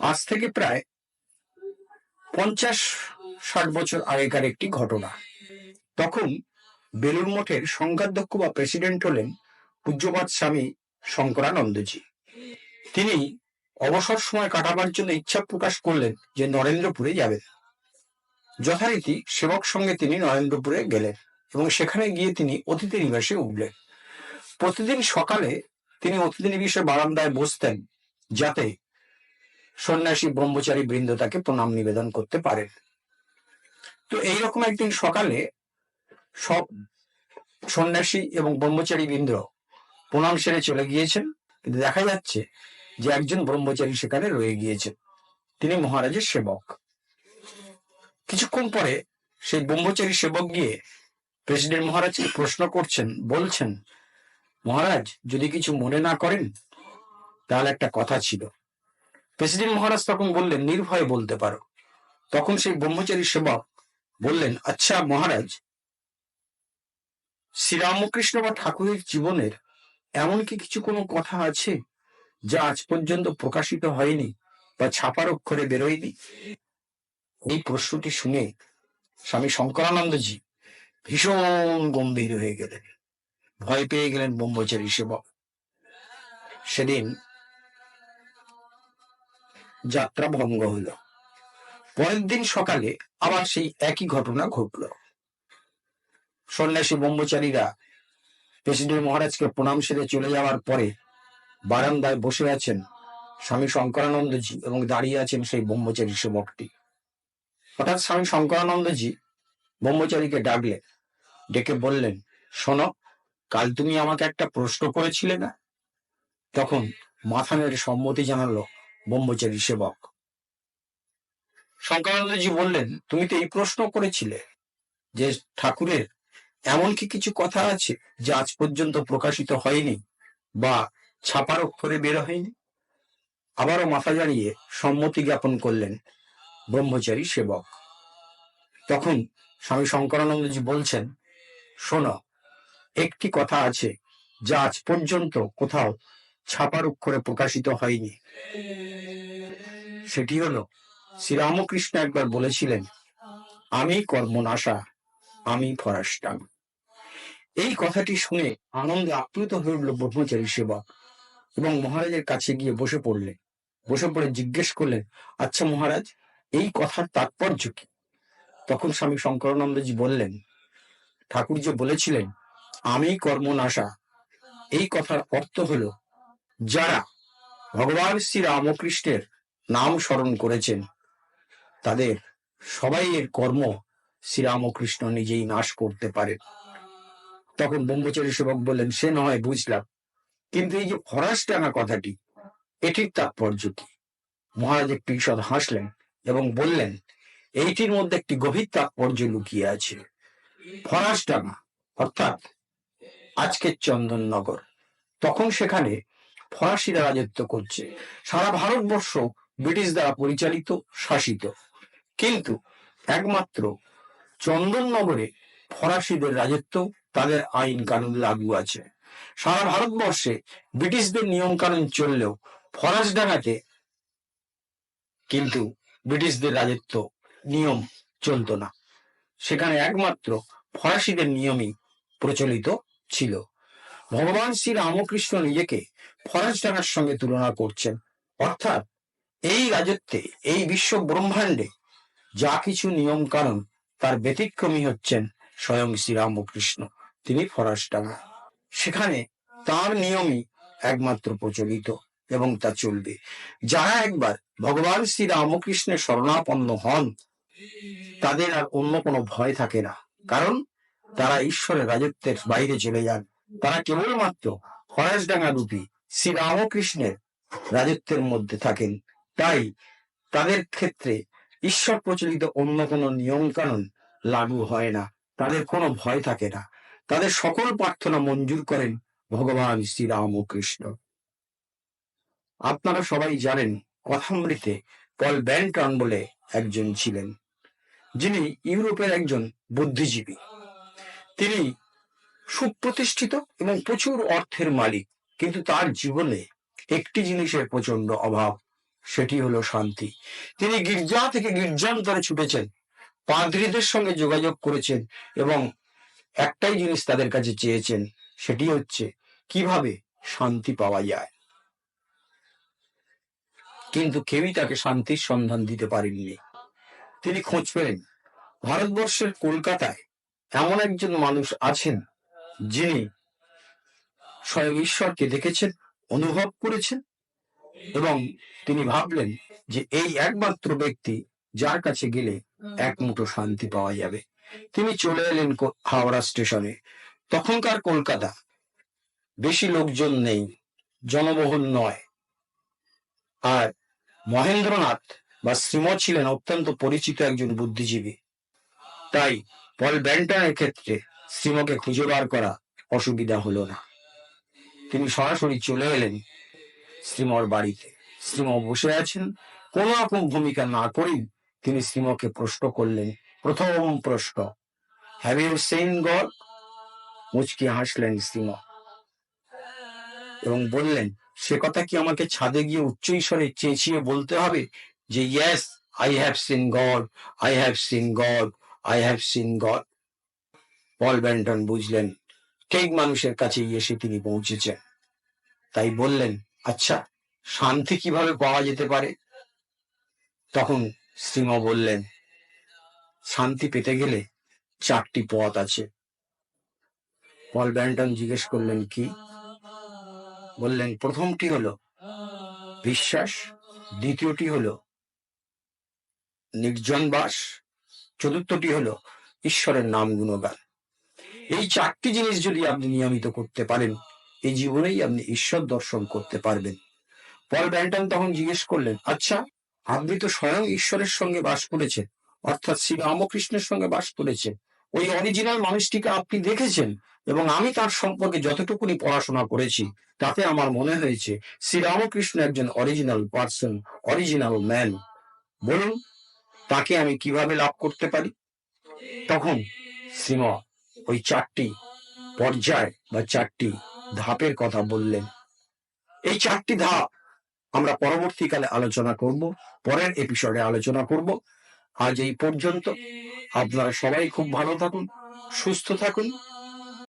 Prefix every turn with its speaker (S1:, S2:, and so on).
S1: আজ থেকে প্রায় পঞ্চাশ ষাট বছর আগেকার একটি ঘটনা। তখন বেলুর মঠের সংঘাধ্যক্ষ বা প্রেসিডেন্ট হলেন পূজ্যপাত স্বামী শঙ্করানন্দজি। তিনি অবসর সময় কাটাবার জন্য ইচ্ছা প্রকাশ করলেন যে নরেন্দ্রপুরে যাবেন। যথারীতি সেবক সঙ্গে তিনি নরেন্দ্রপুরে গেলেন এবং সেখানে গিয়ে তিনি অতিথি নিবাসে উঠলেন। প্রতিদিন সকালে তিনি অতিথি নিবাসে বারান্দায় বসতেন যাতে সন্ন্যাসী ব্রহ্মচারী বৃন্দ তাকে প্রণাম নিবেদন করতে পারেন। তো এইরকম একদিন সকালে সব সন্ন্যাসী এবং ব্রহ্মচারী বৃন্দ প্রণাম সেরে চলে গিয়েছেন। কিন্তু দেখা যাচ্ছে যে একজন ব্রহ্মচারী সেখানে রয়ে গিয়েছেন। তিনি মহারাজের সেবক। কিছুক্ষণ পরে সেই ব্রহ্মচারী সেবক গিয়ে প্রেসিডেন্ট মহারাজকে প্রশ্ন করছেন, বলছেন, মহারাজ, যদি কিছু মনে না করেন, তাহলে একটা কথা ছিল। প্রেসিডেন্ট মহারাজ তখন বললেন, নির্ভয়ে বলতে পারো। তখন সেই ব্রহ্মচারী সেবক বললেন আচ্ছা মহারাজ, শ্রীরামকৃষ্ণ বা ঠাকুরের জীবনের এমন কি কিছু কোনো কথা আছে যা আজ পর্যন্ত প্রকাশিত হয়নি বা ছাপার অক্ষরে বেরোয়নি? এই প্রশ্নটি শুনে স্বামী শঙ্করানন্দজি ভীষণ গম্ভীর হয়ে গেলেন। ভয় পেয়ে গেলেন ব্রহ্মচারী সেবক সেদিন যাত্রা ভঙ্গ হলো। পরের দিন সকালে আবার সেই একই ঘটনা ঘটল। সন্ন্যাসী ব্রহ্মচারীরা প্রেসিডেন্ট মহারাজকে প্রণাম সেরে চলে যাওয়ার পরে বারান্দায় বসে আছেন স্বামী শঙ্করানন্দজি এবং দাঁড়িয়ে আছেন সেই ব্রহ্মচারী সেবকটি হঠাৎ স্বামী শঙ্করানন্দজি ব্রহ্মচারীকে ডাকলেন, ডেকে বললেন, শোনো, কাল তুমি আমাকে একটা প্রশ্ন করেছিলে না? তখন মাথা সম্মতি জানালো ব্রহ্মচারী সেবক। শঙ্করানন্দজি বললেন, তুমি তো এই প্রশ্ন করেছিলে যে ঠাকুরের এমন কি কিছু কথা আছে যা আজ পর্যন্ত প্রকাশিত হয়নি বা ছাপার অক্ষরে বের হয়নি? আবারও মাথা জানিয়ে সম্মতি জ্ঞাপন করলেন ব্রহ্মচারী সেবক। তখন স্বামী শঙ্করানন্দজি বলছেন, শোনো, একটি কথা আছে যা আজ পর্যন্ত কোথাও ছাপার অক্ষরে প্রকাশিত হয়নি। সেটি হলো শ্রীরামকৃষ্ণ একবার বলেছিলেন, আমি কর্মনাশা, আমি ফরাস্টাম। এই কথাটি শুনে আনন্দে আপ্লুত হয়ে উঠল ব্রহ্মচারী সেবক এবং মহারাজের কাছে গিয়ে বসে পড়লেন। বসে পড়ে জিজ্ঞেস করলেন আচ্ছা মহারাজ, এই কথার তাৎপর্য কি? তখন স্বামী শঙ্করানন্দজি বললেন, ঠাকুর যে বলেছিলেন, আমি কর্মনাশা, এই কথার অর্থ হলো যারা ভগবান শ্রী রামকৃষ্ণের নাম স্মরণ করেছেন, তাদের সবাই এর কর্ম শ্রীরামকৃষ্ণ নিজেই নাশ করতে পারে তখন ব্রহ্মচারী সেবক বললেন, সে নয়, বুঝলাম। কিন্তু এই যে ফরাস টানা কথাটি এটির তাৎপর্য কি? মহারাজ একটু ঈষৎ হাসলেন এবং বললেন, এইটির মধ্যে একটি গভীর তাৎপর্য লুকিয়ে আছে। ফরাস ডাঙা অর্থাৎ আজকের চন্দননগর, তখন সেখানে ফরাসিরা রাজত্ব করছে। সারা ভারতবর্ষ ব্রিটিশ দ্বারা পরিচালিত, শাসিত। কিন্তু একমাত্র চন্দননগরে ফরাসিদের রাজত্ব তাদের আইন কানুন লাগু আছে। সারা ভারতবর্ষে ব্রিটিশদের নিয়ম কানুন চললেও ফরাস ডাঙাতে কিন্তু ব্রিটিশদের রাজত্ব নিয়ম চলতো না। সেখানে একমাত্র ফরাসিদের নিয়মই প্রচলিত ছিল। ভগবান শ্রী রামকৃষ্ণ নিজেকে ফরাস ডাঙার সঙ্গে তুলনা করছেন। অর্থাৎ এই রাজত্বে, এই বিশ্ব ব্রহ্মাণ্ডে যা কিছু নিয়ম কানুন তার ব্যতিক্রমী হচ্ছেন স্বয়ং শ্রীরামকৃষ্ণ। তিনি ফরাসডাঙ্গা। সেখানে তার নিয়মই একমাত্র প্রচলিত এবং তা চলবে। যারা একবার ভগবান শ্রী রামকৃষ্ণের শরণাপন্ন হন, তাদের আর অন্য কোনো ভয় থাকে না। কারণ তারা ঈশ্বরের রাজত্বের বাইরে চলে যান। তারা কেবলমাত্র ফরাসডাঙ্গা রূপী শ্রী রামকৃষ্ণের রাজত্বের মধ্যে থাকেন। তাই তাদের ক্ষেত্রে ঈশ্বর প্রচলিত অন্য কোনো নিয়ম কানুন লাগু হয় না। তাদের কোনো ভয় থাকে না। তাদের সকল প্রার্থনা মঞ্জুর করেন ভগবান শ্রী রামকৃষ্ণ। আপনারা সবাই জানেন কথামৃতে পল ব্যান্টন বলে একজন ছিলেন, যিনি ইউরোপের একজন বুদ্ধিজীবী। তিনি সুপ্রতিষ্ঠিত এবং প্রচুর অর্থের মালিক। কিন্তু তার জীবনে একটি জিনিসের প্রচণ্ড অভাব, সেটি হলো শান্তি। তিনি গির্জা থেকে গির্জান্তরে ছুটেছেন, পাদ্রীদের সঙ্গে যোগাযোগ করেছেন এবং একটাই জিনিস তাদের কাছে চেয়েছেন, সেটি হচ্ছে কীভাবে শান্তি পাওয়া যায়। কিন্তু কেউই তাকে শান্তির সন্ধান দিতে পারেননি। তিনি খোঁজ পেলেন, ভারতবর্ষের কলকাতায় এমন একজন মানুষ আছেন যিনি স্বয়ং ঈশ্বরকে দেখেছেন অনুভব করেছেন এবং তিনি ভাবলেন যে এই একমাত্র ব্যক্তি যার কাছে গেলে এক মুঠো শান্তি পাওয়া যাবে। তিনি চলে এলেন হাওড়া স্টেশনে। তখনকার কলকাতা। বেশি লোকজন নেই জনবহুল নয়। আর মহেন্দ্রনাথ বা শ্রীম ছিলেন অত্যন্ত পরিচিত একজন বুদ্ধিজীবী। তাই পল ব্যান্টনের ক্ষেত্রে শ্রীমকে খুঁজে বার করা অসুবিধা হলো না। তিনি সরাসরি চলে এলেন শ্রীমর বাড়িতে। শ্রীম বসে আছেন। কোন রকম ভূমিকা না করেই তিনি শ্রীমকে প্রশ্ন করলেন। প্রথম প্রশ্ন হ্যাভ ইউ সেন গড মুচকি হাসলেন শ্রীম এবং বললেন, সে কথা কি আমাকে ছাদে গিয়ে উচ্চ ঈশ্বরে চেঁচিয়ে বলতে হবে যে yes I have seen God I have seen God I have seen God Paul Brunton বুঝলেন ঠিক মানুষের কাছে এসে তিনি পৌঁছেছেন। তাই বললেন আচ্ছা শান্তি কীভাবে পাওয়া যেতে পারে? তখন শ্রীম বললেন, শান্তি পেতে গেলে চারটি পথ আছে। পল ব্যান্টন জিজ্ঞেস করলেন, কি? বললেন, প্রথমটি হলো বিশ্বাস, দ্বিতীয়টি হলো নির্জন বাস, চতুর্থটি হলো ঈশ্বরের নাম গুণগান। এই চারটি জিনিস যদি আপনি নিয়মিত করতে পারেন, এই জীবনেই আপনি ঈশ্বর দর্শন করতে পারবেন। পল ব্যান্টন তখন জিজ্ঞেস করলেন আচ্ছা আপনি তো স্বয়ং ঈশ্বরের সঙ্গে বাস করেছেন, অর্থাৎ শ্রী রামকৃষ্ণের সঙ্গে বাস করেছেন। ওই অরিজিনাল মানুষটিকে আপনি দেখেছেন এবং আমি তার সম্পর্কে যতটুকুনি পড়াশোনা করেছি, তাতে আমার মনে হয়েছে শ্রী রামকৃষ্ণ একজন অরিজিনাল পার্সন অরিজিনাল ম্যান বলুন, তাকে আমি কীভাবে লাভ করতে পারি? তখন শ্রীম ওই চারটি পর্যায় বা চারটি ধাপের কথা বললেন। এই চারটি ধাপ আমরা পরবর্তীকালে আলোচনা করব, পরের এপিসোডে আলোচনা করব। আজ এই পর্যন্ত। আপনারা সবাই খুব ভালো থাকুন, সুস্থ থাকুন।